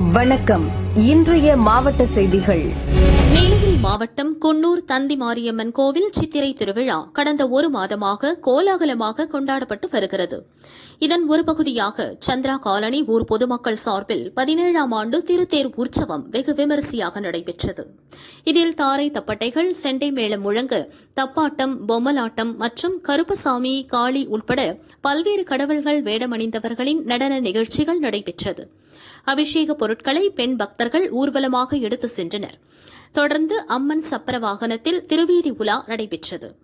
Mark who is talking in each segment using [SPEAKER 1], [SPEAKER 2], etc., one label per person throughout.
[SPEAKER 1] வணக்கம். இன்றைய மாவட்ட செய்திகள்.
[SPEAKER 2] நீலகிரி மாவட்டம் குன்னூர் தந்தி மாரியம்மன் கோவில் சித்திரை திருவிழா கடந்த ஒரு மாதமாக கோலாகலமாக கொண்டாடப்பட்டு வருகிறது. இதன் ஒரு பகுதியாக சந்திரா காலனி ஊர் பொதுமக்கள் சார்பில் பதினேழாம் ஆண்டு திருத்தேர் உற்சவம் வெகு விமரிசையாக நடைபெற்றது. இதில் தாரை தப்பட்டைகள் செண்டை மேளம் முழங்க தப்பாட்டம் பொம்மலாட்டம் மற்றும் கருப்பசாமி காளி உட்பட பல்வேறு கடவுள்கள் வேடமணிந்தவர்களின் நடன நிகழ்ச்சிகள் நடைபெற்றது. அபிஷேக பொருட்களை பெண் பக்தர்கள் ஊர்வலமாக எடுத்து சென்றனர். தொடர்ந்து அம்மன் சப்பர வாகனத்தில் திருவீதி உலா நடைபெற்றது.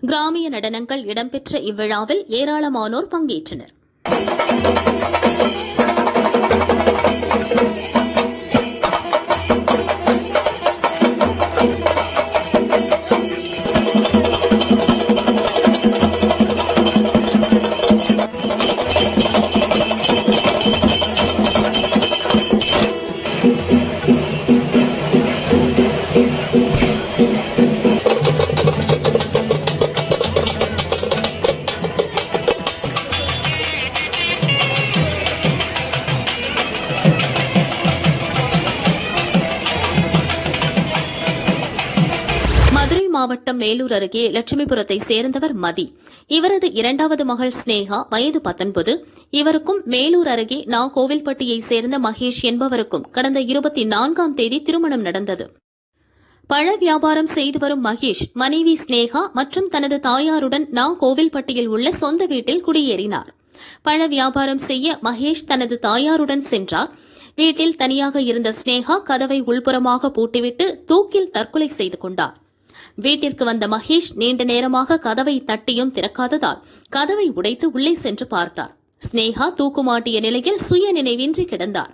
[SPEAKER 2] கிராமிய நடனங்கள் இடம்பெற்ற இவ்விழாவில் ஏராளமானோர் பங்கேற்றனர். மாவட்டம் மேலூர் அருகே லட்சுமிபுரத்தை சேர்ந்தவர் மதி. இவரது இரண்டாவது மகள் ஸ்னேகா வயது பத்தொன்பது. இவருக்கும் மேலூர் அருகே நா கோவில்பட்டியை சேர்ந்த மகேஷ் என்பவருக்கும் கடந்த இருபத்தி நான்காம் தேதி திருமணம் நடந்தது. பழ வியாபாரம் செய்து வரும் மகேஷ் மனைவி ஸ்னேகா மற்றும் தனது தாயாருடன் நா கோவில்பட்டியில் உள்ள சொந்த வீட்டில் குடியேறினார். பழ வியாபாரம் செய்ய மகேஷ் தனது தாயாருடன் சென்றார். வீட்டில் தனியாக இருந்த ஸ்னேகா கதவை உள்புறமாக பூட்டிவிட்டு தூக்கில் தற்கொலை செய்து கொண்டார். வீட்டிற்கு வந்த மகேஷ் நீண்ட நேரமாக கதவை தட்டியும் திறக்காததால் கதவை உடைத்து உள்ளே சென்று பார்த்தார். ஸ்னேகா தூக்குமாட்டிய நிலையில் சுய நினைவின்றி கிடந்தார்.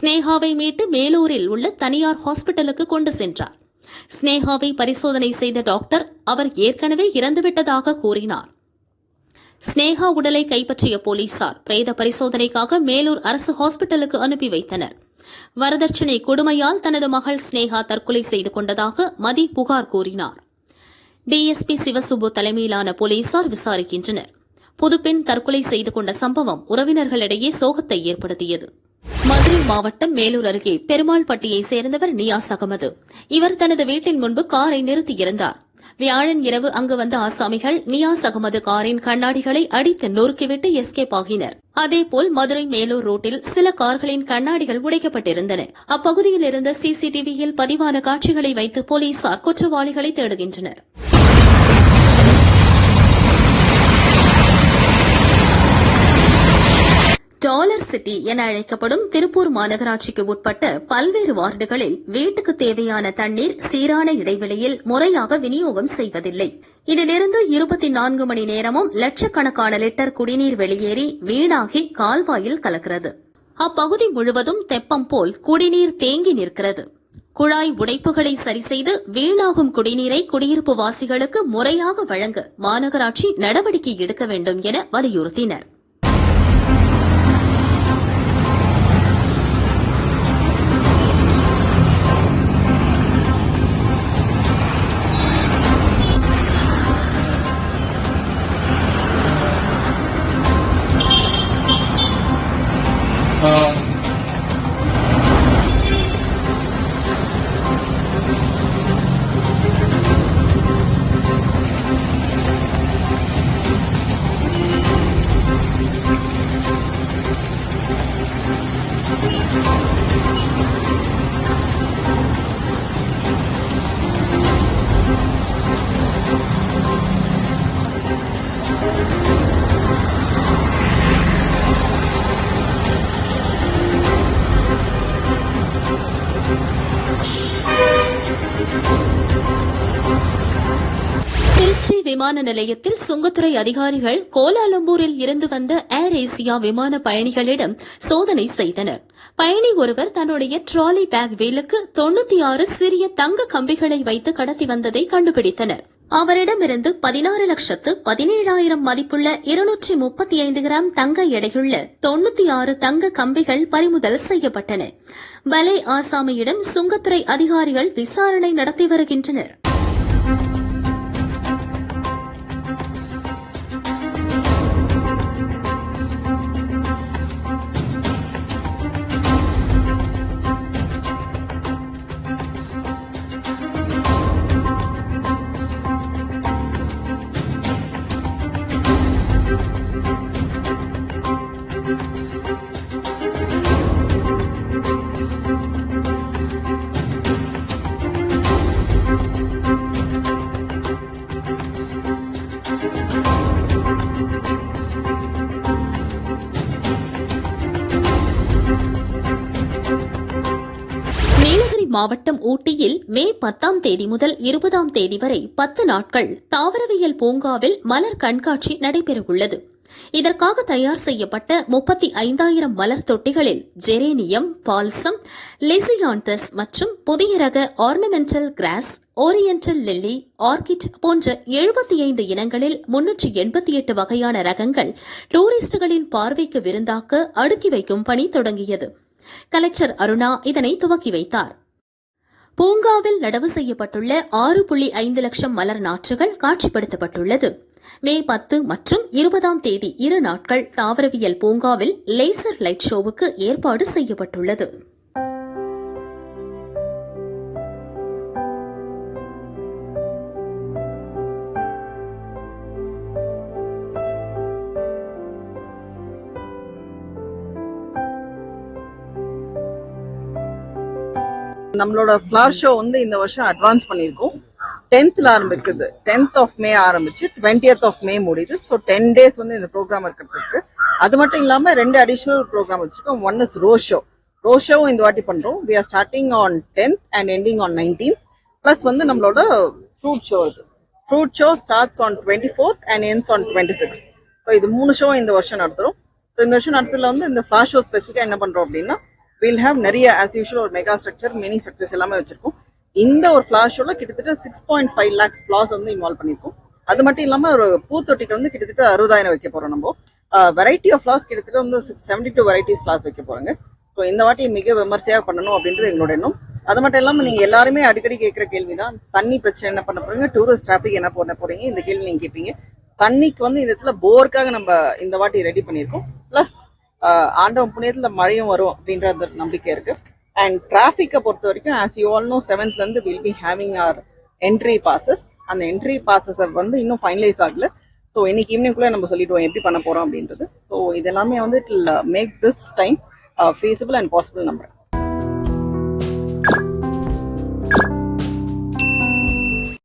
[SPEAKER 2] ஸ்னேகாவை மீட்டு மேலூரில் உள்ள தனியார் ஹாஸ்பிட்டலுக்கு கொண்டு சென்றார். ஸ்னேகாவை பரிசோதனை செய்த டாக்டர் அவர் ஏற்கனவே இறந்துவிட்டதாக கூறினார். ஸ்னேகா உடலை கைப்பற்றிய போலீசார் பிரேத பரிசோதனைக்காக மேலூர் அரசு ஹாஸ்பிட்டலுக்கு அனுப்பி வைத்தனர். வரதட்சணை கொடுமையால் தனது மகள் ஸ்னேகா தற்கொலை செய்து கொண்டதாக மதி புகார் கூறினார். டிஎஸ்பி சிவசுபு தலைமையிலான போலீசார் விசாரிக்கின்றனர். புதுப்பெண் தற்கொலை செய்து கொண்ட சம்பவம் உறவினர்களிடையே சோகத்தை ஏற்படுத்தியது. மதுரை மாவட்டம் மேலூர் அருகே பெருமாள்பட்டியை சேர்ந்தவர் நியாஸ் அகமது. இவர் தனது வீட்டின் முன்பு காரை நிறுத்தியிருந்தார். வியாழன் இரவு அங்கு வந்த ஆசாமிகள் நியாஸ் அகமது காரின் கண்ணாடிகளை அடித்து நொறுக்கிவிட்டு எஸ்கேப் ஆகினர். அதேபோல் மதுரை மேலூர் ரோட்டில் சில கார்களின் கண்ணாடிகள் உடைக்கப்பட்டிருந்தன. அப்பகுதியில் இருந்த சிசிடிவியில் பதிவான காட்சிகளை வைத்து போலீசார் குற்றவாளிகளை தேடுகின்றனர். டாலர் சிட்டி என அழைக்கப்படும் திருப்பூர் மாநகராட்சிக்கு உட்பட்ட பல்வேறு வார்டுகளில் வீட்டுக்கு தேவையான தண்ணீர் சீரான இடைவெளியில் முறையாக விநியோகம் செய்வதில்லை. இதிலிருந்து இருபத்தி நான்கு மணி நேரமும் லட்சக்கணக்கான லிட்டர் குடிநீர் வெளியேறி வீணாகி கால்வாயில் கலக்கிறது. அப்பகுதி முழுவதும் தெப்பம் போல் குடிநீர் தேங்கி நிற்கிறது. குழாய் உடைப்புகளை சரி செய்து வீணாகும் குடிநீரை குடியிருப்பு வாசிகளுக்கு முறையாக வழங்க மாநகராட்சி நடவடிக்கை எடுக்க வேண்டும் என வலியுறுத்தினர். விமான நிலையத்தில் சுங்கத்துறை அதிகாரிகள் கோலாலம்பூரில் இருந்து வந்த ஏர் ஏசியா விமான பயணிகளிடம் சோதனை செய்தனர். பயணி ஒருவர் தன்னுடைய ட்ராலி பேக் வீலுக்கு தொண்ணூத்தி ஆறு சிறிய தங்க கம்பிகளை வைத்து கடத்தி வந்ததை கண்டுபிடித்தனர். அவரிடமிருந்து பதினாறு லட்சத்து பதினேழாயிரம் மதிப்புள்ள இருநூற்றி முப்பத்தி ஐந்து கிராம் தங்க எடையுள்ள தொண்ணூத்தி ஆறு தங்க கம்பிகள் பறிமுதல் செய்யப்பட்டன. பலே ஆசாமியிடம் சுங்கத்துறை அதிகாரிகள் விசாரணை நடத்தி வருகின்றனர். மாவட்டம் ஊட்டியில் மே பத்தாம் தேதி முதல் இருபதாம் தேதி வரை பத்து நாட்கள் தாவரவியல் பூங்காவில் மலர் கண்காட்சி நடைபெறவுள்ளது. இதற்காக தயார் செய்யப்பட்ட முப்பத்தி ஐந்தாயிரம் மலர் தொட்டிகளில் ஜெரேனியம் பால்சம் லெசியான்தஸ் மற்றும் புதிய ரக ornamental grass oriental lily orchid போன்ற எழுபத்தி ஐந்து இனங்களில் முன்னூற்றி எண்பத்தி எட்டு வகையான ரகங்கள் டூரிஸ்டுகளின் பார்வைக்கு விருந்தாக்க அடுக்கி வைக்கும் பணி தொடங்கியது. கலெக்டர் அருணா இதனை துவக்கி வைத்தாா் பூங்காவில் நடவு செய்யப்பட்டுள்ள ஆறு புள்ளி ஐந்து லட்சம் மலர் நாற்றுகள் காட்சிப்படுத்தப்பட்டுள்ளது. மே பத்து மற்றும் இருபதாம் தேதி இரு நாட்கள் தாவரவியல் பூங்காவில் லேசர் லைட் ஷோவுக்கு ஏற்பாடு செய்யப்பட்டுள்ளது.
[SPEAKER 3] நம்மளோட ஃப்ளவர் ஷோ வந்து இந்த வருஷம் அட்வான்ஸ் பண்ணியிருக்கோம். டென்த்தில் ஆரம்பிக்குது. டென்த் ஆஃப் மே ஆரம்பிச்சு டுவெண்ட்டியத் ஆஃப் மே முடியுது. ஸோ டென் டேஸ் வந்து இந்த ப்ரோக்ராம் இருக்கிறதுக்கு. அது மட்டும் இல்லாம ரெண்டு அடிஷனல் ப்ரோக்ராம் வச்சிருக்கோம். One is road show road ஷோவும் இந்த வாட்டி பண்றோம். We are starting on tenth and ending on nineteen plus வந்து நம்மளோட ஃப்ரூட் ஷோ இது. Fruit show starts on twenty fourth and ends on twenty six so இது மூணு show இந்த வருஷம் நடத்துகிறோம் ஸோ இந்த வருஷம் நடத்துல வந்து இந்த ஃபிளாஷ் ஷோ ஸ்பெசிஃபிக்காக என்ன பண்றோம் அப்படின்னா வில் ஹேவ் நிறைய ஆஸ் யூஷுவல் ஒரு மெகா ஸ்ட்ரக்சர் மினி ஸ்ட்ரக்சர்ஸ் எல்லாமே வச்சிருக்கோம். இந்த ஒரு ஃபிளாஷ் ஷோவில் கிட்டத்தட்ட six point five lakhs flowers வந்து இன்வால்வ் பண்ணிருக்கோம் அது மட்டும் இல்லாம ஒரு பூத்தொட்டிக்கு வந்து கிட்டத்தட்ட அறுபதாயிரம் வைக்க போறோம் நம்ம. வெரைட்டி ஆஃப் ஃபிளாஸ் கிட்டத்தட்ட வந்து six seventy two varieties flowers வைக்க போறாங்க. ஸோ இந்த வாட்டி மிக விமர்சையாக பண்ணணும் அப்படின்றது எங்களோட எண்ணம். அது மட்டும் இல்லாம நீங்க எல்லாருமே அடிக்கடி கேட்குற கேள்வி தான் தண்ணி பிரச்சனை என்ன பண்ண போறீங்க டூரிஸ்ட் டிராஃபிக் என்ன பண்ண போறீங்க இந்த கேள்வி நீங்க கேட்பீங்க. தண்ணிக்கு வந்து இந்த இடத்துல போருக்காக நம்ம இந்த வாட்டி ரெடி பண்ணியிருக்கோம். பிளஸ் ஆண்டவன் புண்ணியத்துல மழையும் வரும் அப்படின்ற அந்த நம்பிக்கை இருக்கு. அண்ட் டிராஃபிக்கை பொறுத்த வரைக்கும் ஆஸ் யூ ஆல் நோ செவன்த்ல இருந்து will be having our entry passes அந்த என்ட்ரி பாசஸ் வந்து இன்னும் ஃபைனலைஸ் ஆகல. ஸோ இன்னைக்கு ஈவினிங்குள்ளே நம்ம சொல்லிடுவோம் எப்படி பண்ண போறோம் அப்படின்றது. ஸோ இது எல்லாமே வந்து it make this time feasible and possible number